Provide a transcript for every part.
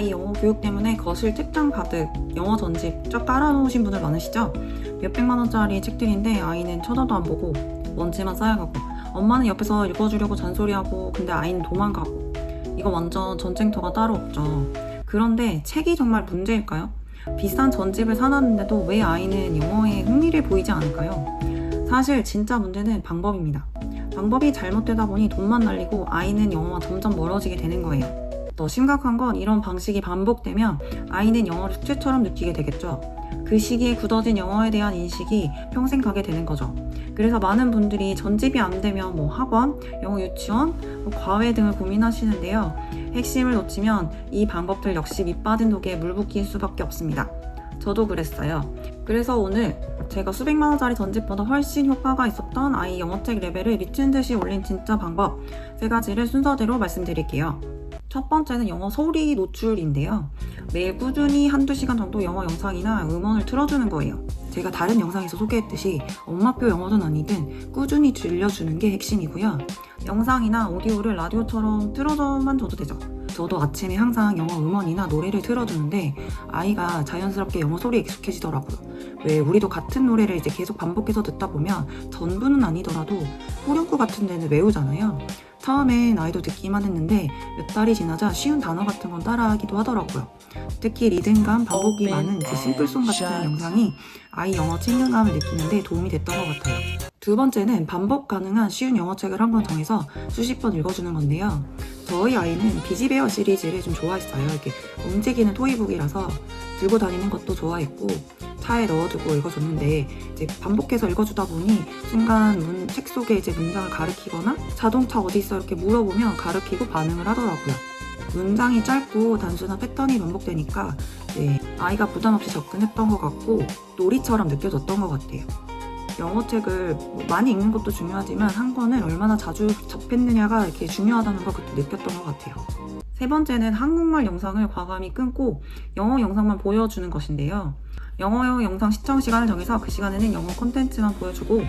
아이 영어 교육 때문에 거실 책장 가득 영어 전집 쫙 깔아놓으신 분들 많으시죠? 몇백만 원짜리 책들인데 아이는 쳐다도 안 보고 먼지만 쌓여가고 엄마는 옆에서 읽어주려고 잔소리하고 근데 아이는 도망가고 이거 완전 전쟁터가 따로 없죠. 그런데 책이 정말 문제일까요? 비싼 전집을 사놨는데도 왜 아이는 영어에 흥미를 보이지 않을까요? 사실 진짜 문제는 방법입니다. 방법이 잘못되다 보니 돈만 날리고 아이는 영어와 점점 멀어지게 되는 거예요. 더 심각한 건 이런 방식이 반복되면 아이는 영어를 숙제처럼 느끼게 되겠죠. 그 시기에 굳어진 영어에 대한 인식이 평생 가게 되는 거죠. 그래서 많은 분들이 전집이 안 되면 뭐 학원, 영어 유치원, 뭐 과외 등을 고민하시는데요. 핵심을 놓치면 이 방법들 역시 밑 빠진 독에 물 붓기일 수밖에 없습니다. 저도 그랬어요. 그래서 오늘 제가 수백만 원짜리 전집보다 훨씬 효과가 있었던 아이 영어책 레벨을 미친 듯이 올린 진짜 방법 세 가지를 순서대로 말씀드릴게요. 첫 번째는 영어 소리 노출인데요. 매일 꾸준히 한두 시간 정도 영어 영상이나 음원을 틀어주는 거예요. 제가 다른 영상에서 소개했듯이 엄마표 영어든 아니든 꾸준히 들려주는 게 핵심이고요. 영상이나 오디오를 라디오처럼 틀어줘만 줘도 되죠. 저도 아침에 항상 영어 음원이나 노래를 틀어주는데 아이가 자연스럽게 영어 소리에 익숙해지더라고요. 왜 우리도 같은 노래를 이제 계속 반복해서 듣다 보면 전부는 아니더라도 후렴구 같은 데는 외우잖아요. 처음엔 아이도 듣기만 했는데 몇 달이 지나자 쉬운 단어 같은 건 따라하기도 하더라고요. 특히 리듬감, 반복이 많은 이제 심플송 같은 영상이 아이 영어 친근감을 느끼는데 도움이 됐던 것 같아요. 두 번째는 반복 가능한 쉬운 영어책을 한 권 정해서 수십 번 읽어주는 건데요. 저희 아이는 비지베어 시리즈를 좀 좋아했어요. 이렇게 움직이는 토이북이라서 들고 다니는 것도 좋아했고 차에 넣어두고 읽어줬는데 이제 반복해서 읽어주다 보니 순간 문, 책 속에 이제 문장을 가르키거나 자동차 어디 있어 이렇게 물어보면 가르키고 반응을 하더라고요. 문장이 짧고 단순한 패턴이 반복되니까 네, 아이가 부담 없이 접근했던 것 같고 놀이처럼 느껴졌던 것 같아요. 영어책을 뭐 많이 읽는 것도 중요하지만 한 권을 얼마나 자주 접했느냐가 이렇게 중요하다는 걸 그때 느꼈던 것 같아요. 세 번째는 한국말 영상을 과감히 끊고 영어 영상만 보여주는 것인데요. 영어 영상 시청 시간을 정해서 그 시간에는 영어 콘텐츠만 보여주고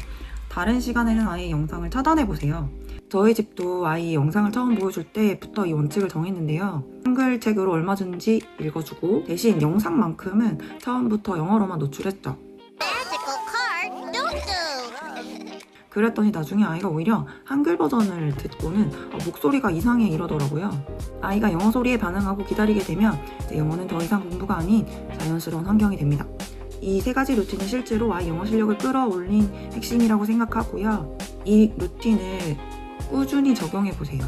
다른 시간에는 아예 영상을 차단해 보세요. 저희 집도 아이 영상을 처음 보여줄 때부터 이 원칙을 정했는데요. 한글 책으로 얼마 전지 읽어주고 대신 영상만큼은 처음부터 영어로만 노출했죠. 그랬더니 나중에 아이가 오히려 한글 버전을 듣고는 아, 목소리가 이상해 이러더라고요. 아이가 영어 소리에 반응하고 기다리게 되면 영어는 더 이상 공부가 아닌 자연스러운 환경이 됩니다. 이 세 가지 루틴이 실제로 아이 영어 실력을 끌어올린 핵심이라고 생각하고요. 이 루틴을 꾸준히 적용해 보세요.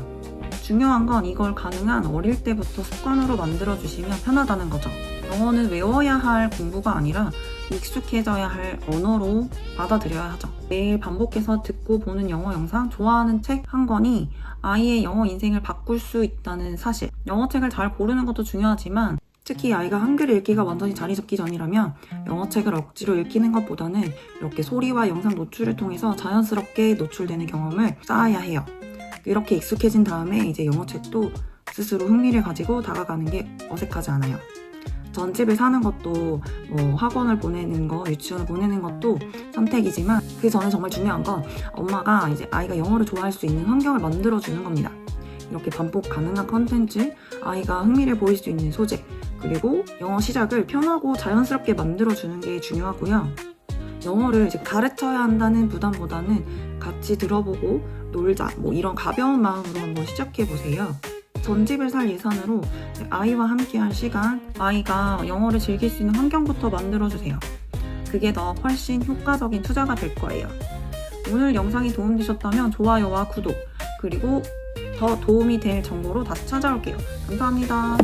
중요한 건 이걸 가능한 어릴 때부터 습관으로 만들어 주시면 편하다는 거죠. 영어는 외워야 할 공부가 아니라 익숙해져야 할 언어로 받아들여야 하죠. 매일 반복해서 듣고 보는 영어 영상, 좋아하는 책 한 권이 아이의 영어 인생을 바꿀 수 있다는 사실. 영어 책을 잘 고르는 것도 중요하지만 특히 아이가 한글 읽기가 완전히 자리 잡기 전이라면 영어책을 억지로 읽히는 것보다는 이렇게 소리와 영상 노출을 통해서 자연스럽게 노출되는 경험을 쌓아야 해요. 이렇게 익숙해진 다음에 이제 영어책도 스스로 흥미를 가지고 다가가는 게 어색하지 않아요. 전집을 사는 것도 뭐 학원을 보내는 거, 유치원을 보내는 것도 선택이지만 그 전에 정말 중요한 건 엄마가 이제 아이가 영어를 좋아할 수 있는 환경을 만들어 주는 겁니다. 이렇게 반복 가능한 컨텐츠, 아이가 흥미를 보일 수 있는 소재, 그리고 영어 시작을 편하고 자연스럽게 만들어 주는 게 중요하고요. 영어를 이제 가르쳐야 한다는 부담보다는 같이 들어보고 놀자, 뭐 이런 가벼운 마음으로 한번 시작해 보세요. 전집을 살 예산으로 아이와 함께할 시간, 아이가 영어를 즐길 수 있는 환경부터 만들어주세요. 그게 더 훨씬 효과적인 투자가 될 거예요. 오늘 영상이 도움되셨다면 좋아요와 구독, 그리고 더 도움이 될 정보로 다시 찾아올게요. 감사합니다.